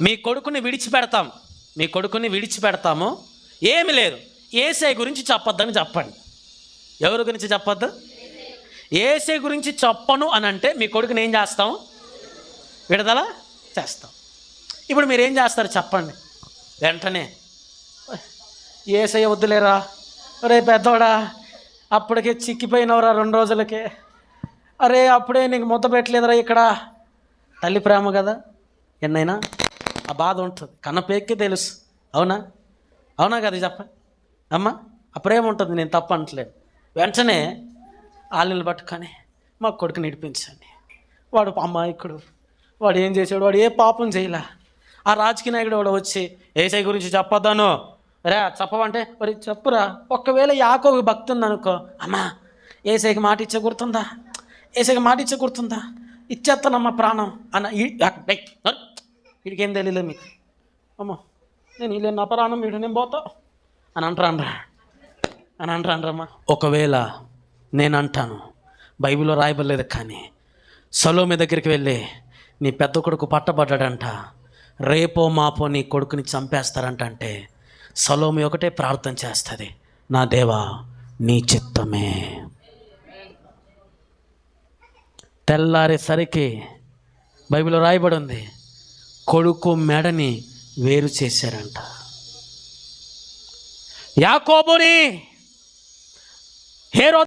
మీ కొడుకుని విడిచిపెడతాం. మీ కొడుకుని విడిచిపెడతాము. ఏమి లేదు. ఏసై గురించి చెప్పొద్దని చెప్పండి. ఎవరి గురించి చెప్పొద్దు? ఏసై గురించి చెప్పను అని అంటే మీ కొడుకుని ఏం చేస్తాం? విడుదల చేస్తాం. ఇప్పుడు మీరు ఏం చేస్తారు చెప్పండి. వెంటనే. ఏసై వద్దులేరా? రే పెద్దోడా అప్పటికే చిక్కిపోయినవరా రెండు రోజులకే? అరే అప్పుడే నీకు ముద్ద పెట్టలేదురా ఇక్కడ? తల్లి ప్రేమ కదా ఎన్నైనా? ఆ బాధ ఉంటుంది. కన్నపేక్కి తెలుసు. అవునా? అవునా కదా చెప్ప అమ్మా ఆ ప్రేమ ఉంటుంది నేను తప్ప అంటలేదు వెంటనే ఆళ్ళని పట్టుకొని మా కొడుకు నడిపించండి వాడు అమాయకుడు. వాడు ఏం చేసాడు వాడు ఏ పాపం చేయలే? ఆ రాజకీయ నాయకుడు వాడు వచ్చి ఏసై గురించి చెప్పొద్దాను. రే చెప్పవంటే మరి చెప్పురా. ఒక్కవేళ యాకో భక్తి ఉందనుకో అమ్మా ఏసైకి మాట ఇచ్చే గుర్తుందా? ఏసైకి మాట ఇచ్చే గుర్తుందా? ఇచ్చేస్తానమ్మా ప్రాణం అన్న ఈ- వీడికేం తెలియలే మీకు. అమ్మో నేను వీళ్ళు నా ప్రాణం వీడు నేను పోతా. అని అంటారా అని అంటారమ్మా ఒకవేళ నేను అంటాను బైబిల్లో రాయబడలేదు కానీ సలోమి దగ్గరికి వెళ్ళి నీ పెద్ద కొడుకు పట్టబడ్డాడంట రేపో మాపో నీ కొడుకుని చంపేస్తారంట అంటే సలోమి ఒకటే ప్రార్థన చేస్తుంది. నా దేవా నీ చిత్తమే. తెల్లారేసరికి బైబిల్లో రాయబడి ఉంది కొడుకు మెడని వేరు చేశారంట. యాకోబుని హేరో